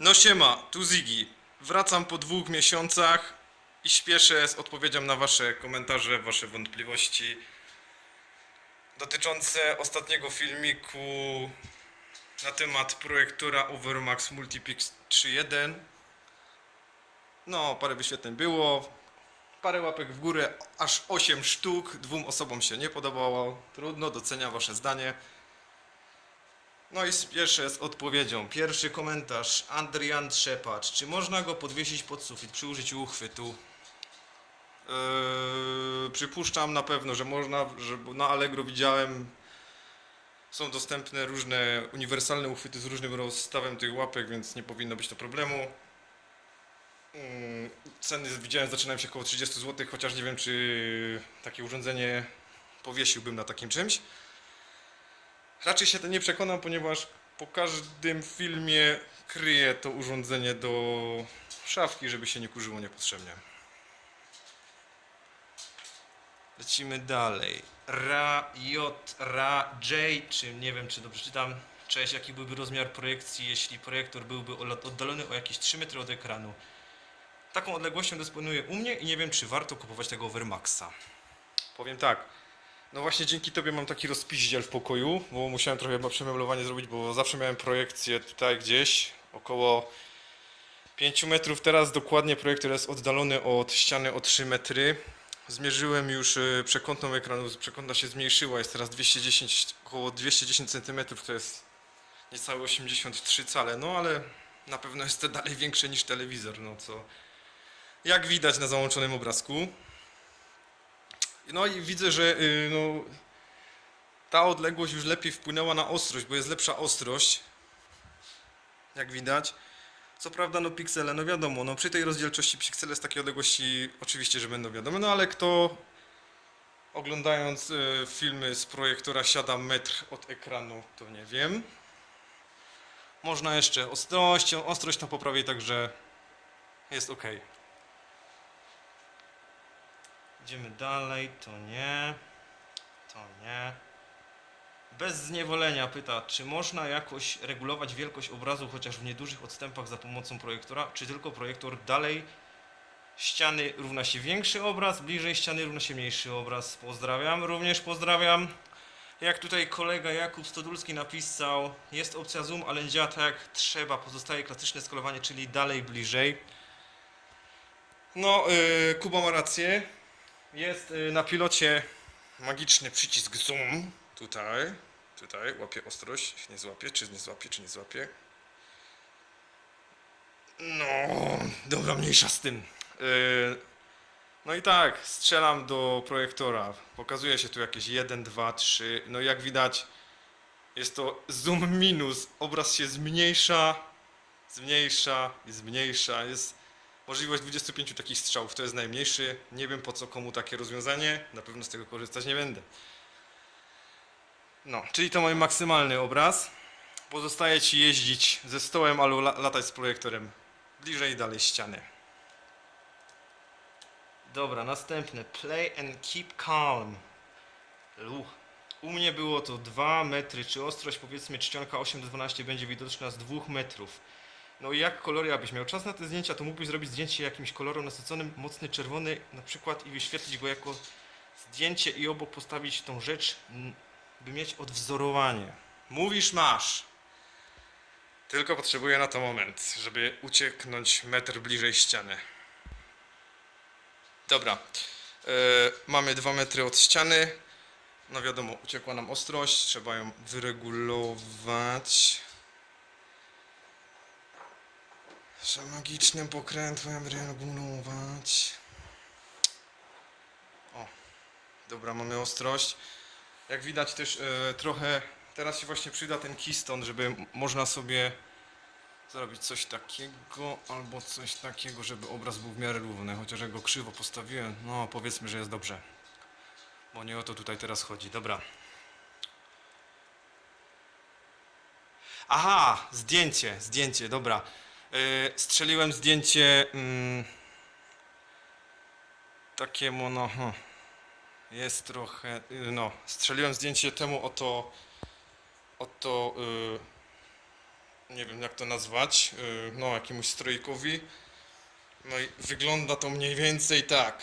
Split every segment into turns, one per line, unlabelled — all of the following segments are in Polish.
No siema, tu Ziggy. Wracam po dwóch miesiącach i śpieszę z odpowiedzią na wasze komentarze, wasze wątpliwości dotyczące ostatniego filmiku na temat projektora Overmax Multipix 3.1. No, parę wyświetleń było, parę łapek w górę, aż 8 sztuk, dwóm osobom się nie podobało. Trudno, doceniam wasze zdanie. No i spieszę z odpowiedzią. Pierwszy komentarz. Adrian Trzepacz. Czy można go podwiesić pod sufit przy użyciu uchwytu? Yy, przypuszczam na pewno, że można, że na Allegro widziałem są dostępne różne uniwersalne uchwyty z różnym rozstawem tych łapek, więc nie powinno być to problemu. Mm, Ceny widziałem zaczynają się około 30 zł, chociaż nie wiem czy takie urządzenie powiesiłbym na takim czymś. Raczej się to nie przekonam, ponieważ po każdym filmie kryję to urządzenie do szafki, żeby się nie kurzyło niepotrzebnie. Lecimy dalej. Ra, J, Ra, J, czy nie wiem, czy dobrze czytam. Cześć, jaki byłby rozmiar projekcji, jeśli projektor byłby oddalony o jakieś 3 metry od ekranu? Taką odległością dysponuję u mnie i nie wiem, czy warto kupować tego Overmaxa. Powiem tak. No właśnie dzięki tobie mam taki rozpiździel w pokoju, bo musiałem trochę przemeblowanie zrobić, bo zawsze miałem projekcję tutaj gdzieś około 5 metrów. Teraz dokładnie projektor jest oddalony od ściany o 3 metry. Zmierzyłem już y, przekątną ekranu, przekątna się zmniejszyła, jest teraz 210, około 210 cm, to jest niecałe 83 cale, no ale na pewno jest to dalej większe niż telewizor, no co jak widać na załączonym obrazku. No i widzę, że y, no, ta odległość już lepiej wpłynęła na ostrość, bo jest lepsza ostrość. Jak widać. Co prawda, no piksele, no wiadomo, no przy tej rozdzielczości piksele z takiej odległości oczywiście, że będą wiadome, no ale kto oglądając y, filmy z projektora siada metr od ekranu, to nie wiem. Można jeszcze ostrość, ostrość to poprawię, także jest ok. Idziemy dalej, to nie, to nie. Bez zniewolenia pyta, czy można jakoś regulować wielkość obrazu chociaż w niedużych odstępach za pomocą projektora, czy tylko projektor dalej ściany równa się większy obraz, bliżej ściany równa się mniejszy obraz. Pozdrawiam, również pozdrawiam. Jak tutaj kolega Jakub Stodulski napisał, jest opcja zoom, ale nie działa tak jak trzeba, pozostaje klasyczne skalowanie, czyli dalej, bliżej. No, yy, Kuba ma rację. Jest y, na pilocie magiczny przycisk zoom. Tutaj, tutaj, łapie ostrość. Nie złapie, czy nie złapie, czy nie złapie. No, dobra, mniejsza z tym. Y, no i tak, strzelam do projektora. Pokazuje się tu jakieś 1, 2, 3. No i jak widać, jest to zoom minus. Obraz się zmniejsza, zmniejsza i zmniejsza. Jest Możliwość 25 takich strzałów to jest najmniejszy. Nie wiem po co komu takie rozwiązanie. Na pewno z tego korzystać nie będę. No, czyli to mój maksymalny obraz. Pozostaje ci jeździć ze stołem albo la latać z projektorem bliżej i dalej ściany. Dobra, następne. Play and keep calm. U mnie było to 2 metry. Czy ostrość powiedzmy czcionka 8 do 12 będzie widoczna z 2 metrów? No i jak kolory, abyś miał czas na te zdjęcia, to mógłbyś zrobić zdjęcie jakimś kolorem nasyconym, mocny czerwony na przykład i wyświetlić go jako zdjęcie i obok postawić tą rzecz, by mieć odwzorowanie. Mówisz, masz. Tylko potrzebuję na to moment, żeby ucieknąć metr bliżej ściany. Dobra. E, mamy dwa metry od ściany. No wiadomo, uciekła nam ostrość, trzeba ją wyregulować. Trzeba magicznym pokrętłem wyregulować. O, dobra, mamy ostrość. Jak widać też e, trochę, teraz się właśnie przyda ten keystone, żeby można sobie zrobić coś takiego albo coś takiego, żeby obraz był w miarę równy, chociaż jak go krzywo postawiłem, no powiedzmy, że jest dobrze. Bo nie o to tutaj teraz chodzi, dobra. Aha, zdjęcie, zdjęcie, dobra. Yy, strzeliłem zdjęcie mm, takiemu, no, hm, jest trochę, yy, no, strzeliłem zdjęcie temu oto, oto, yy, nie wiem jak to nazwać, yy, no jakiemuś strojkowi. No i wygląda to mniej więcej tak.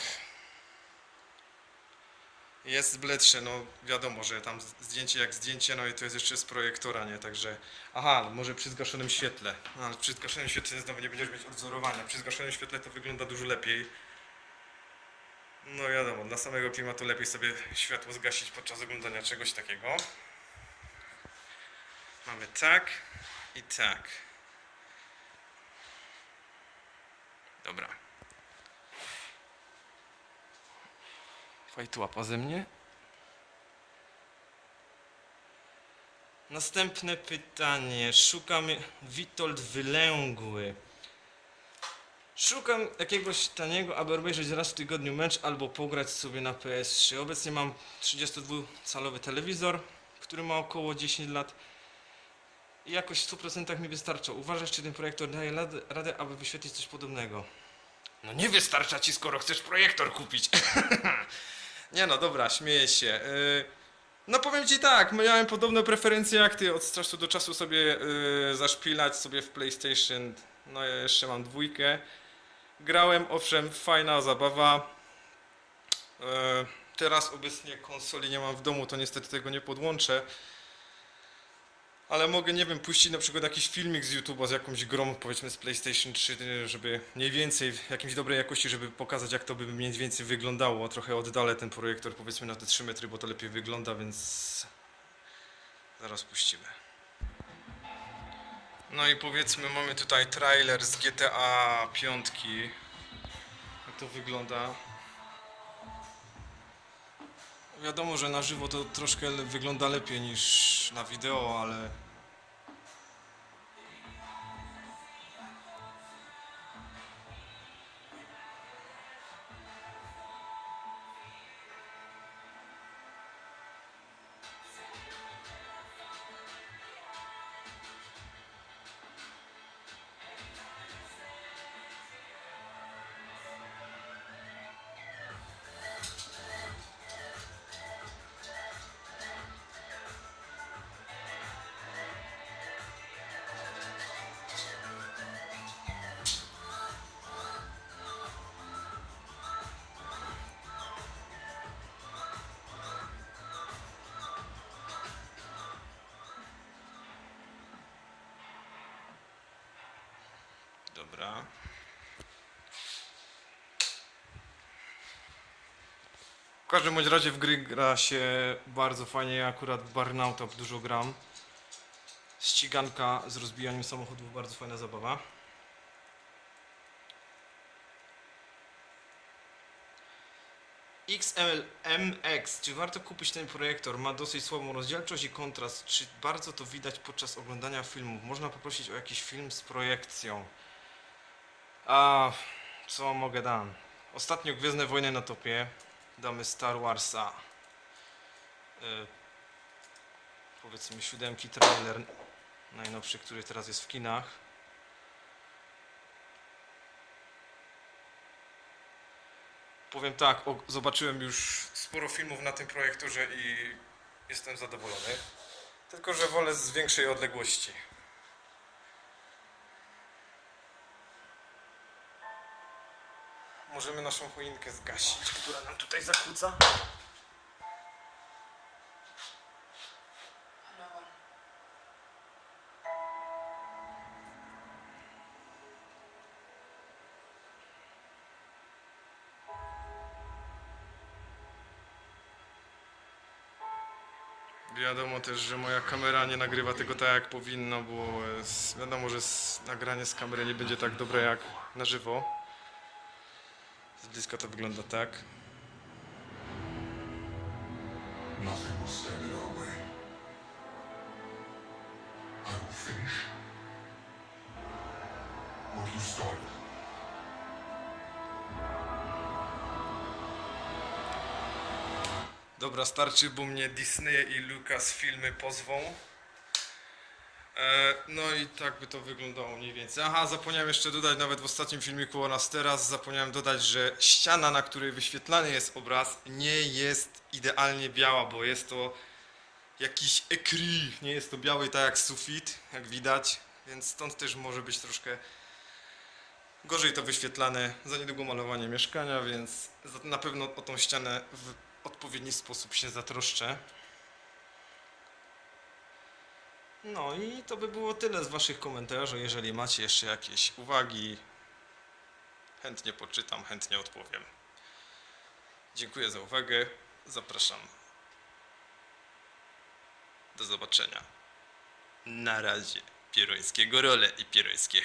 Jest bledsze, no wiadomo, że tam zdjęcie jak zdjęcie, no i to jest jeszcze z projektora, nie? Także, aha, może przy zgaszonym świetle. No, przy zgaszonym świetle znowu nie będziesz mieć odzorowania. Przy zgaszonym świetle to wygląda dużo lepiej. No wiadomo, dla samego klimatu lepiej sobie światło zgasić podczas oglądania czegoś takiego. Mamy tak i tak. Dobra. Fajt łapa ze mnie. Następne pytanie. Szukam Witold Wylęgły. Szukam jakiegoś taniego, aby obejrzeć raz w tygodniu mecz albo pograć sobie na PS3. Obecnie mam 32-calowy telewizor, który ma około 10 lat i jakoś w 100% mi wystarcza. Uważasz, czy ten projektor daje radę aby wyświetlić coś podobnego? No nie wystarcza ci, skoro chcesz projektor kupić. nie no, dobra, śmieję się. Yy, no powiem ci tak, miałem podobne preferencje jak ty, od czasu do czasu sobie yy, zaszpilać sobie w PlayStation. No ja jeszcze mam dwójkę. Grałem, owszem, fajna zabawa. Yy, teraz obecnie konsoli nie mam w domu, to niestety tego nie podłączę. Ale mogę, nie wiem, puścić na przykład jakiś filmik z YouTube'a z jakąś grą, powiedzmy z PlayStation 3, żeby mniej więcej, w jakimś dobrej jakości, żeby pokazać jak to by mniej więcej wyglądało. Trochę oddalę ten projektor powiedzmy na te 3 metry, bo to lepiej wygląda, więc zaraz puścimy. No i powiedzmy mamy tutaj trailer z GTA 5. Jak to wygląda? Wiadomo, że na żywo to troszkę wygląda lepiej niż na wideo, ale. Dobra. W każdym bądź razie w gry gra się bardzo fajnie. Ja akurat w Burnouta dużo gram. Ściganka z rozbijaniem samochodów, bardzo fajna zabawa. XLMX. Czy warto kupić ten projektor? Ma dosyć słabą rozdzielczość i kontrast. Czy bardzo to widać podczas oglądania filmów? Można poprosić o jakiś film z projekcją. A co mogę dam? Ostatnio Gwiezdne Wojny na topie. Damy Star Warsa. Y, powiedzmy siódemki trailer najnowszy, który teraz jest w kinach. Powiem tak, o, zobaczyłem już sporo filmów na tym projektorze i jestem zadowolony. Tylko, że wolę z większej odległości. Możemy naszą choinkę zgasić, która nam tutaj zakłóca. Wiadomo też, że moja kamera nie nagrywa tego tak jak powinno, bo wiadomo, że nagranie z kamery nie będzie tak dobre jak na żywo. Bliska to wygląda tak.
Nothing will stand in our way. I will finish what you started.
Dobra, starczy, bo mnie Disney i Lucas filmy pozwą. E, no i tak by to wyglądało mniej więcej. Aha, zapomniałem jeszcze dodać, nawet w ostatnim filmiku o nas teraz, zapomniałem dodać, że ściana, na której wyświetlany jest obraz, nie jest idealnie biała, bo jest to jakiś ekry. Nie jest to biały tak jak sufit, jak widać. więc stąd też może być troszkę gorzej to wyświetlane. Za niedługo malowanie mieszkania, więc na pewno o tą ścianę w odpowiedni sposób się zatroszczę. No i to by było tyle z Waszych komentarzy. Jeżeli macie jeszcze jakieś uwagi, chętnie poczytam, chętnie odpowiem. Dziękuję za uwagę. Zapraszam. Do zobaczenia. Na razie. Pierońskiego role i pierońskie